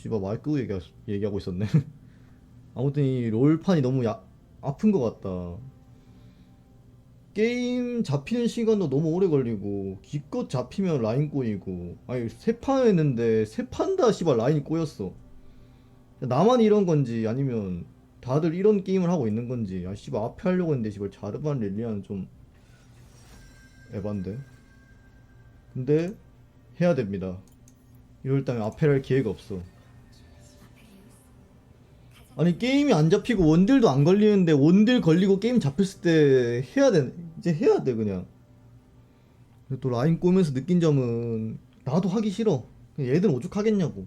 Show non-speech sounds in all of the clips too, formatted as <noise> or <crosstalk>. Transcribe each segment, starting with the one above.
씨발 마이크 얘기 얘기하고 있었네. <laughs> 아무튼 이 롤판이 너무 야, 아픈 것 같다. 게임 잡히는 시간도 너무 오래 걸리고 기껏 잡히면 라인 꼬이고 아니 세 판 했는데 세 판 다 씨발 라인이 꼬였어. 나만 이런 건지 아니면 다들 이런 게임을 하고 있는 건지 아 씨발 앞에 하려고 했는데 씨발 자르반 렐리아는 좀 에반데. 근데 해야 됩니다. 이럴 때면 앞에 할 기회가 없어. 아니 게임이 안 잡히고 원딜도 안 걸리는데 원딜 걸리고 게임 잡혔을 때 해야 돼 이제 해야 돼 그냥. 근데 또 라인 꼬면서 느낀 점은 나도 하기 싫어. 그냥 얘들 오죽하겠냐고.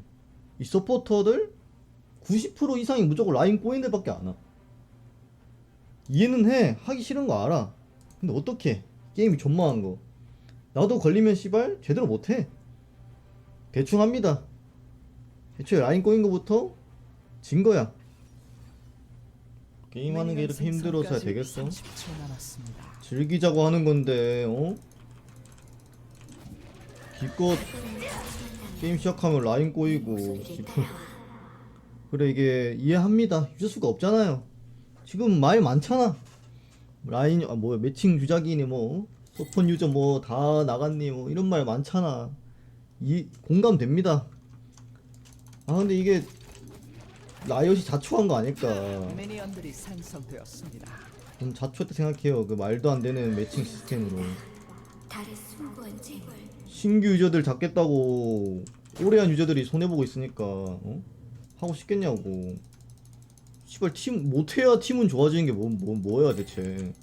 이 서포터들 90% 이상이 무조건 라인 꼬인 데밖에 안와. 이해는 해. 하기 싫은 거 알아. 근데 어떡해. 게임이 존망한 거. 나도 걸리면 씨발 제대로 못해. 대충 합니다. 애초에 라인 꼬인 거부터 진 거야 게임하는 게 이렇게 힘들어서야 되겠어? 30초 남았습니다. 즐기자고 하는 건데, 어? 기껏 게임 시작하면 라인 꼬이고, 씨발. 그래, 이게 이해합니다. 잊을 수가 없잖아요. 지금 말 많잖아. 라인, 아, 뭐야, 매칭 주작이니 뭐, 소폰 유저 뭐, 다 나갔니, 뭐, 이런 말 많잖아. 이, 공감됩니다. 아, 근데 이게, 라이엇이 자초한 거 아닐까. 미니언들이 생성되었습니다. 좀 자초했다 생각해요. 그 말도 안 되는 매칭 시스템으로. 달의 숭고한 재물 신규 유저들 잡겠다고 오래한 유저들이 손해보고 있으니까 어? 하고 싶겠냐고. 씨발 팀 못해야 팀은 좋아지는 게 뭐 뭐 뭐야 대체.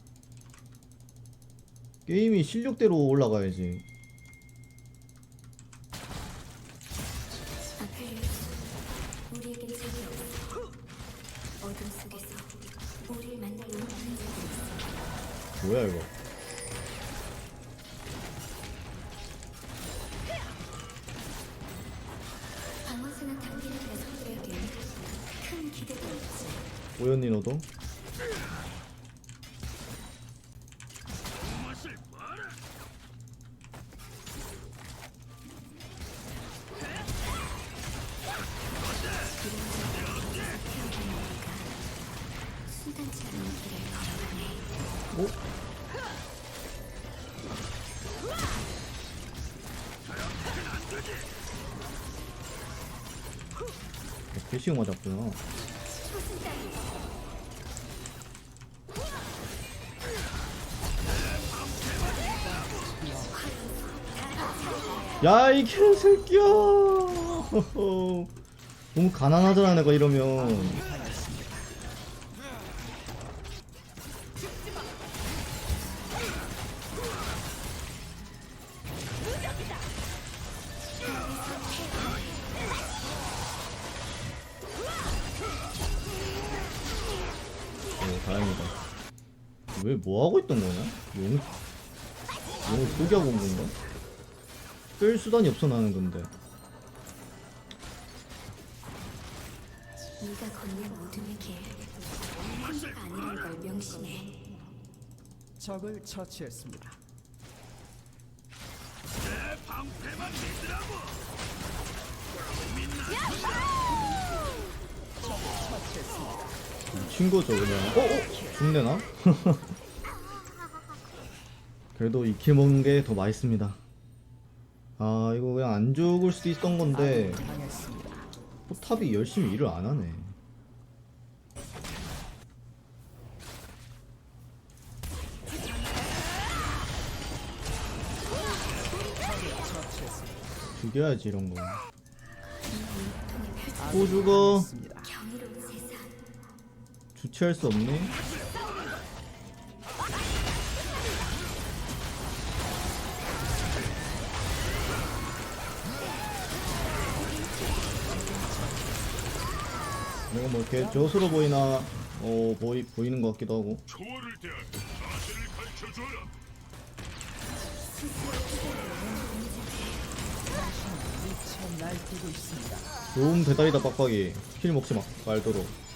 게임이 실력대로 올라가야지. 뭐야 이거. 오연니 너도? 순 어? 대시가 맞았구나. 야, 이 개새끼야! <laughs> 너무 가난하잖아, 내가 이러면. 다행이다. 왜 뭐 하고 있던 거냐? 용, 용을 포기하고 온 건가? 끌 수단이 없어 나는 건데. 네가 걷는 어둠의 길 혼자가 아니란 걸 명심해 적을 처치했습니다. 미친 거죠 그냥. 어? 어? 죽내나? <laughs> 그래도 이킬 먹는 게 더 맛있습니다. 아 이거 그냥 안 죽을 수도 있던 건데. 포탑이 열심히 일을 안 하네. 죽여야지 이런 거. 또 죽어. 주체할 수 없네. 내가 뭐 이렇게 저수로 보이나 어 보이 보이는 것 같기도 하고. 초월을 대한 자세를 가르쳐줘라. 좋은 배달이다 빡빡이. 킬 먹지 마 말도록.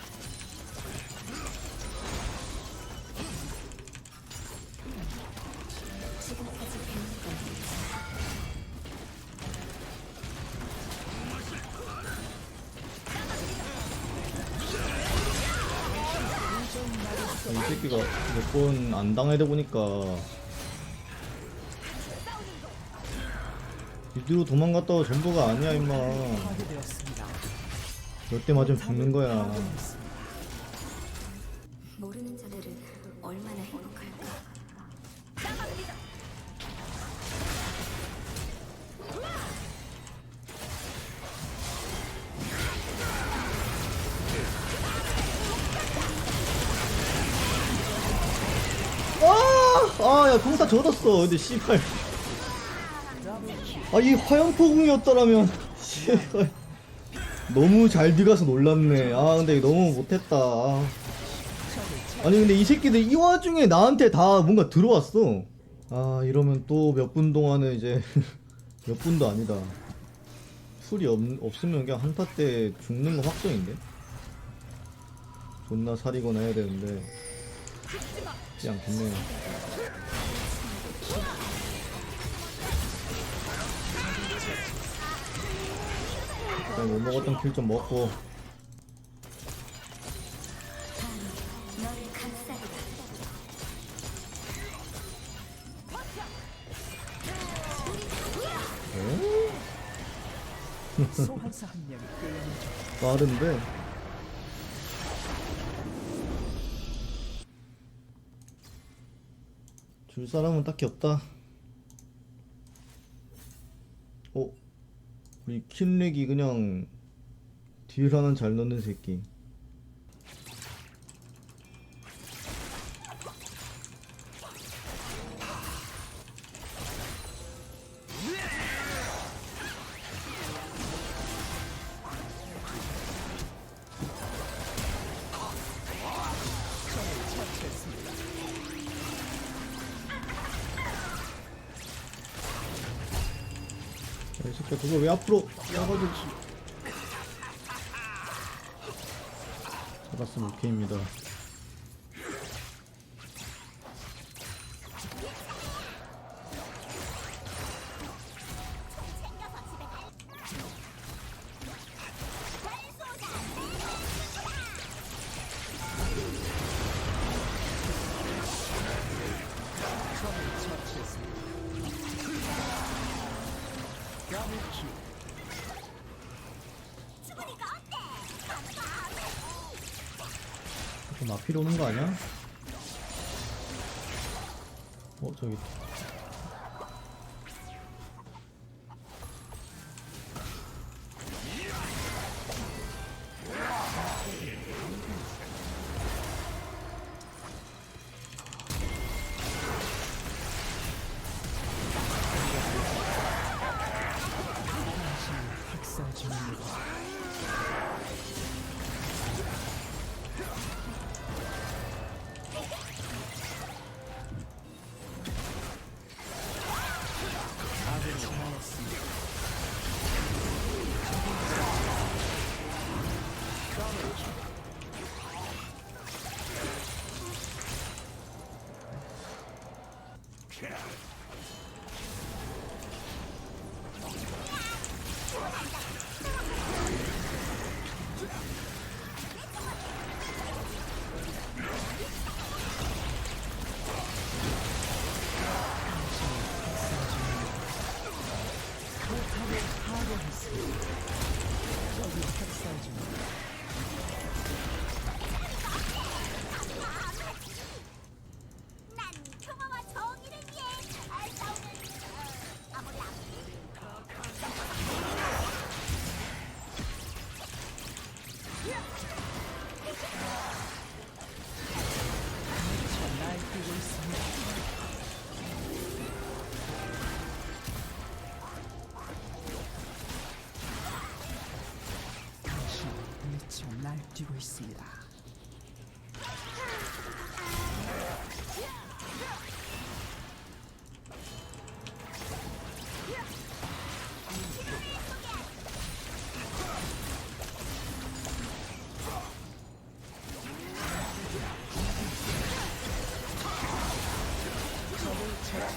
새끼가 몇 번 안 당하다 보니까 이대로 도망갔다가 전부가 아니야 임마 파괴되었습니다. 몇대 맞으면 죽는 거야. 모르는 자들은 얼마나 행복할까. 아야 평타 젖었어. 근데 씨발. 아이 화염포궁이었더라면. 씨발. 너무 잘 뒤가서 놀랐네. 아 근데 너무 못했다. 아. 아니 근데 이 새끼들 이 와중에 나한테 다 뭔가 들어왔어. 아 이러면 또 몇 분 동안은 이제 <laughs> 몇 분도 아니다. 풀이 없, 없으면 그냥 한타 때 죽는 거 확정인데? 존나 살이거나 해야 되는데 그냥 좋네요 일단 못 먹었던 킬 좀 먹고. <laughs> 빠른데 줄 사람은 딱히 없다 어? 우리 킨렉이 그냥 딜 하나 잘 넣는 새끼 새끼야 그거 왜 앞으로 나가지. 잡았으면 오케이입니다 좀 앞뒤로 오는 거 아니야? 어 저기 학살 날뛰고 있습니다. 처치.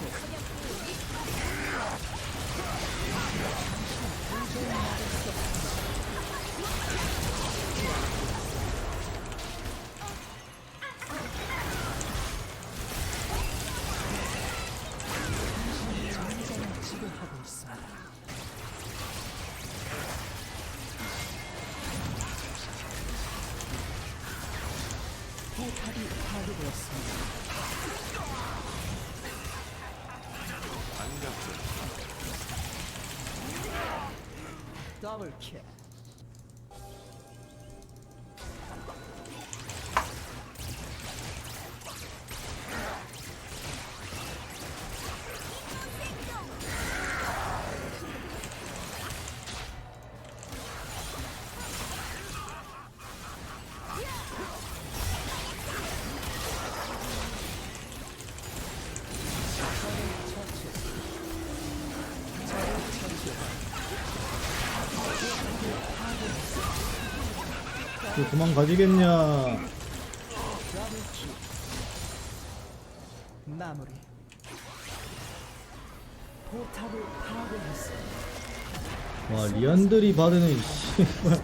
포탑이 파괴되었습니다. 더블 킬. 또 도망가지겠냐. 마무리. 포탑을 파괴했습니다. 와 리안들이 씨발